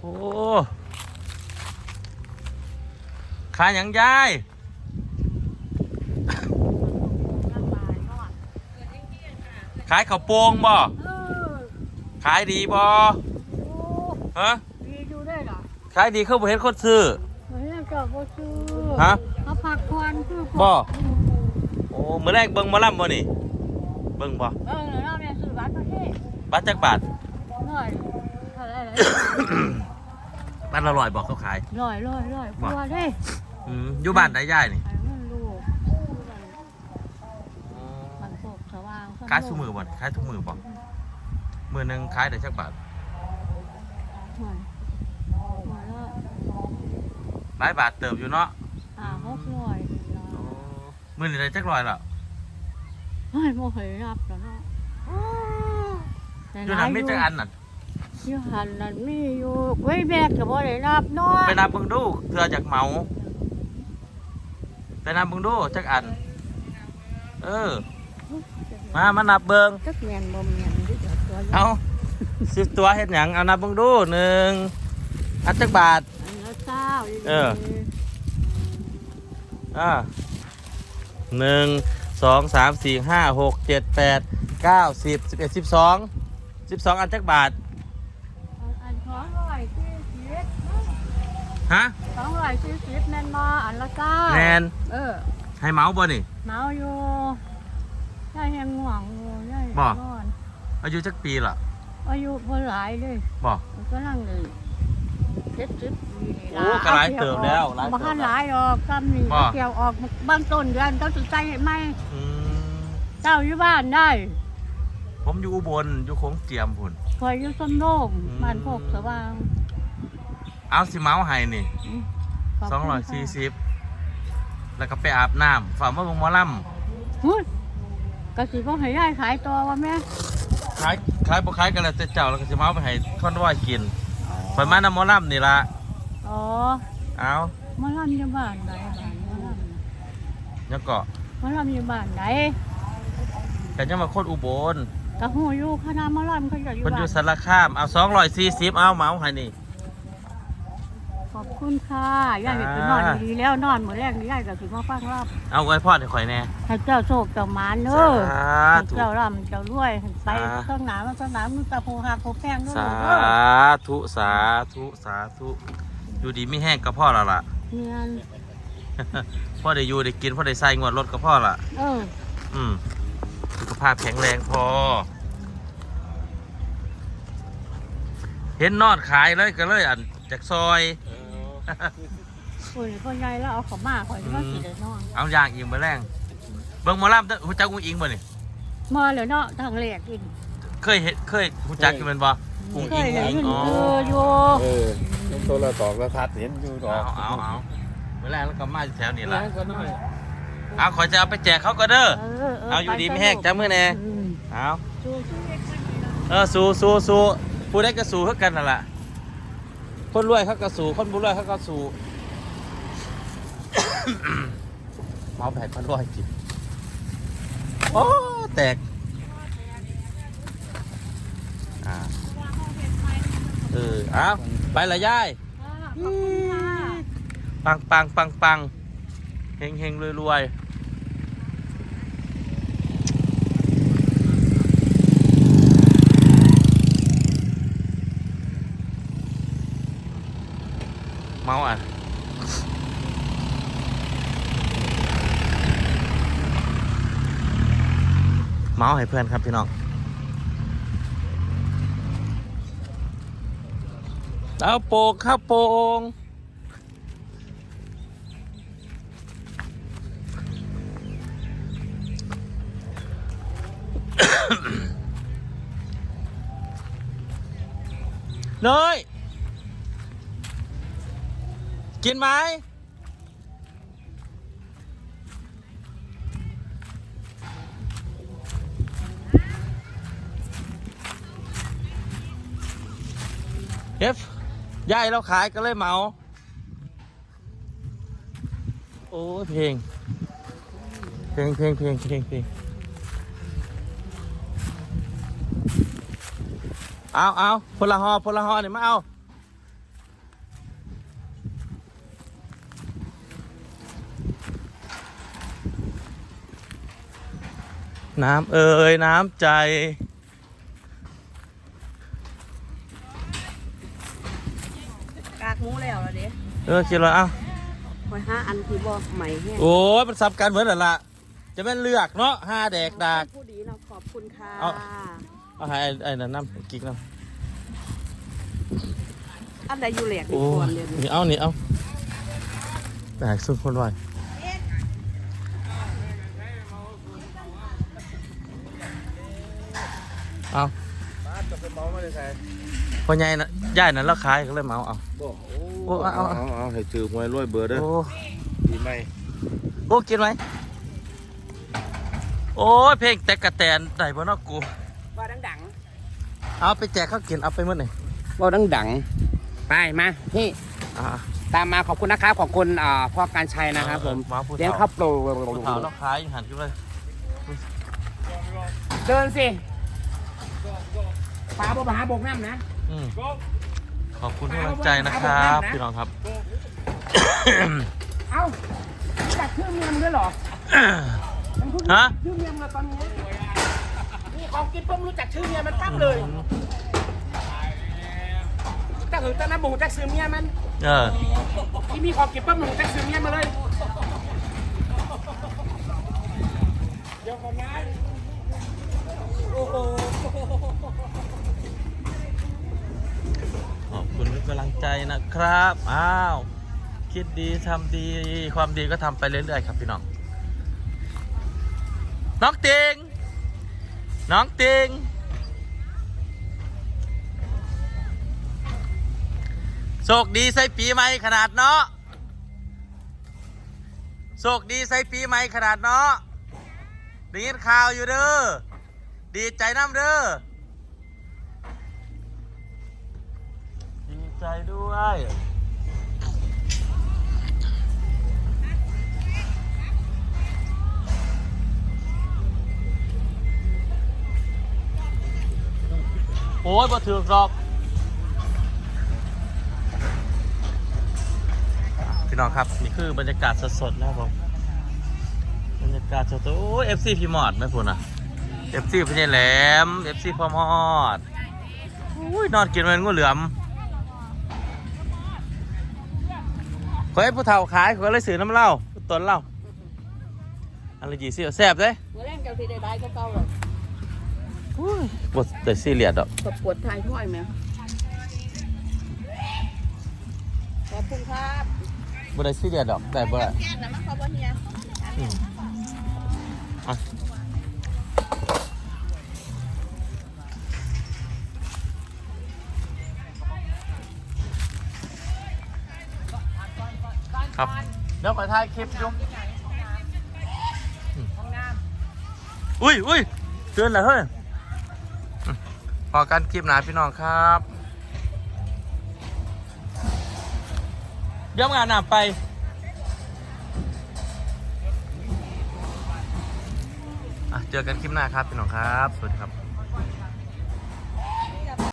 โอ้ขายหยังยายขายข้าวโป่งบ่เออขายดีบ่โอ้ฮะดีอยู่ได้เหรอขายดีเขาบ่เห็นคนซื้อเฮ้ยเจ้าบ่ซื้อฮะเขาผักควันคือบ่โอ้มื้อแรกเบิ่งหมาล่ำบ่นี่ เบิ่งบ่เออแล้วแม่ซื้อบ้านประเทศบาทจักบาทร้อยเท่าไหร่เลย บ้านละร้อยบอกเขาขายร้อยร้อยร้อยกลัวเด้อืมอยู่บ้านได้ย่ายนี่ไอ้เงินลูกมันโคกสว่างขายทุกมือบ่นี่ขายทุกมือบ่มือหนึงขายได้จักบาทหน่อยหน่อยละหลายบาทเติบอยู่เนาะอ่าหกร้อยโอ้มือนี่ได้จักร้อยแล้วเฮ้ยโมเคยรับแล้วเนาะอยู่นั้นมีจักอันน่ะ อยู่หันนั่นมีอยู่ไว้แบกกับบ่ได้รับเนาะไปนับเบิ่งดูเทื่อจากเหมาไปนับเบิ่งดูจักอัน เออ มามานับเบิ่งจักแมนบ่แมนที่จะตัวเอาสิบตัวเฮ็ดหยังเอานับเบิ่งดูหนึ่งอันจักบาท อันละเก้าเออ อ่าหนึ่งสองสามสี่ห้าหกเจ็ดแปดเก้าสิบสิบเอ็ดสิบสองสิบสองอันจักบาท อันสองร้อยสี่สิบ ฮะสองร้อยสี่สิบแม่นมาอันละเก้าแนนเออ ให้เมาส์บ่นี่เมาอยู่ย่ายังง่วงอยู่ย่ายังบ่นอนอายุจักปีล่ะอายุเพิ่นหลายเลยบอกมันก็นั่งเลยเจ็ดสิบปีนี่โอ้ก็หลายเติบแล้วหลายเติบบ้านหลายดอกกำนี่บ่เกี่ยวออกบางต้นเดือนเขาจะใจไหมอืมเจ้าอยู่บ้านได้ ผมอยู่อุบลอยู่โค้งเจียมพุ่นคอยอยู่ต้นโนมอืมบ้านโคกสว่าง เอาสิเมาส์ให้นี่มขบสองคุณร้อยค่ะสี่สิบแล้วก็ไปอาบน้ำฝ่ามาบงหมอลหุ้ยกะสิบ่ให้ยายขายตัวว่าแม่ำขายขายบ่ขายกันแล้วแต่เจ้าแล้วก็สิเมาส์ไปให้คอนวอยกินข่อยมาน้ำหมอลำนี่ละอ๋อเอามาลำอยู่บ้านไหนบ้านมาลแล้วก็ำมาลำอยู่บ้านไหนกันยังมาโคตรอุบลกะหูอยู่คณะมาลำเขาจะอยู่เพิ่นอยู่บ้านสารคามเอาสองร้อยสี่สิบเอาเมาส์ให้นี่ ขอบคุณค่ะยายก็นอนดีๆแล้วนอนมื้อแรกนี่ยายก็สิมาฟังรับเอาไว้พอดให้ข่อยแน่ให้เจ้าโชคเจ้าหมานเด้สาอให้ธุ เจ้าร่ำเจ้ารวยให้ไปสา ข้างหน้ามันข้างหน้ามันตะโพหักโพแพงเด้อสาเด้อธุสาธุสาธุอยู่ดีไม่แห้งก็พ่อแล้วล่ะเนียนพ่อได้อยู่ได้กินพ่อได้ใส่งวดรถก็พ่อละเอออืมสุขภาพแข็งแรงพอ เห็นนอดขายเลยก็เลยอันจากซอยโอ้ ยคนใหญ่แล้วเอาเขอมาข่อยสิว่าสิได้นอนเอาอย่างอิงมาแรงเบิ่งหมอลำเด้อหูจักกุ้งอิงบ่นี่มาแล้วเนาะทางแรกอีกเคยเห็นเคยหูจักอยู่แมันบ่กุ้งเคอิงยได้กุ้งอิงยินอ๋อเอออยู่เออน้ำโทรศัพท์แล้วทัดเห็นอยู่ดอเอากเอาเอาเมื่อแรกแล้วก็มาอยู่แถวนี้ร้าละนก็น้อยเอาขอยจะเอาไปแจกเขาก็เด้อเออเอาอยู่ดีไม่แห้งจ้ามือแน่อืมเอา สู้ๆเด็กคนนี้นะเออสู้สู้สู้ผู้ได้ก็สู้เท่ากันนั่นแหละ คนรวยเขาก็สู้คนบุรวยเขาก็สู้เมาแผดคนรวยจิโอ้แตกอ่าเออเอาไปละยายอ่าขอบคุณค่ะปังปังปังปังเฮงเฮงรวยรวยเมาอะ เมาส์ให้เพื่อนครับพี่น้องเอาโปกข้าวโปงเนยกินไหม ยายเราขายก็เลยเมา โอ้เพลง เพลงเพลงเพลงเพลงเพลงเอาเอาพลหอพลหอเนี่ยมาเอาน้ำเอ่ยน้ำใจ หมูแล้วล่ะเด้เออคิดว่าเอ้าคอยหาอันที่บ่ใหม่แฮงโอ้ยมันสับกันเหมือนนั่นละจะเป็นเลือกเนาะห้าแดกดาก ผู้ดีเนาะขอบคุณค่ะเอา เอาให้ไอ้ไอ้นั่นน้ำกิ๊กน้อันใดอยู่แหลกำนี่โอ้ก่อนยเลยนี่เอานี่เอาแตกสุดคนไวเอาบ้าน จะไปเมาไม่ได้ใส่พอใหญ่นะย่ายนั้นแล้วขายก็เลยเมาเอาโอ้โอ้เอาเอา เอาเอาให้ถือหวยรวยเบอร์เด้อโอ้ดีไหมโอ้กินไหมโอ้ยเพลงแต่กระแตนได้บ่เนอกกู ว่าดังเอาไปแจกข้าวกินเอาไปเมื่อไหร่ว่าดังๆไปมาพี่อ่าตามมาขอบคุณนะครับขอบคุณอ่าพ่อการชัยนะครับผมมาพูดเลี้ยงข้าวโปรผู้เฒ่าแล้วขายอยู่หันขึ้นไปเดินสิ ปลาบ่มาหาบกน้ำนะอืมขอบคุณทุกกำลังใจนะครับพี่น้องครับ เอ้ารู้จักชื่อเมียมงด้วยเหรอมันเพิ่งฮะชื่อเมียมเลยตอนนี้นี่ของกินปุ๊บรู้จักชื่อเมียมันปั๊บเลยแต่ถึงตอนนั้นบูจักซื้อเมียมัน เออที่มีของกินปุ๊บหนูจักซื้อเมียมาเลย ขอบคุณทุกกำลังใจนะครับ อ้าว คิดดีทำดี ความดีก็ทำไปเรื่อยๆครับพี่น้อง น้องติง น้องติง โชคดีใส่ปีใหม่ขนาดเนาะ โชคดีใส่ปีใหม่ขนาดเนาะได้ยินข่าวอยู่เด้อ ดีใจน้ำเด้อ ใจด้วย โอ้ยมาถือกดอกพี่น้องครับ นี่คือบรรยากาศสดๆนะครับผมบรรยากาศสดๆโอ้ยเอฟซีพี่มอดไหมพูดนะเอฟซีพี่แหลมเอฟซีพ่อมอดอุ้ยนอนกินมันงูเหลือม ขอให้ผู้เฒ่าขายขอเลยสื่อน้ำเหล้าต้นเหล้าอะไรจีซี่แซ่บเลยๆมื้อแรงเจ้าสิได้ได้ก็เก่าหรอกอุ้ยบดแต่ซีเรียสดอกปวดปวดท้ายถ้อยแม่ขอบคุณครับบดได้ซีเรียสดอกแต่บ่ได้แก้น้ำมันขอบบ่เฮียอืมอะ ครับ เดี๋ยวขอถ่ายคลิปดูอืมอุ้ยอุ้ยเตือนเหรอเฮ้ยอืมพอกันคลิปหนาพี่น้องครับ เดี๋ยวงานหนาไปอะเจอกันคลิปหน้าครับพี่น้องครับ สวัสดีครับ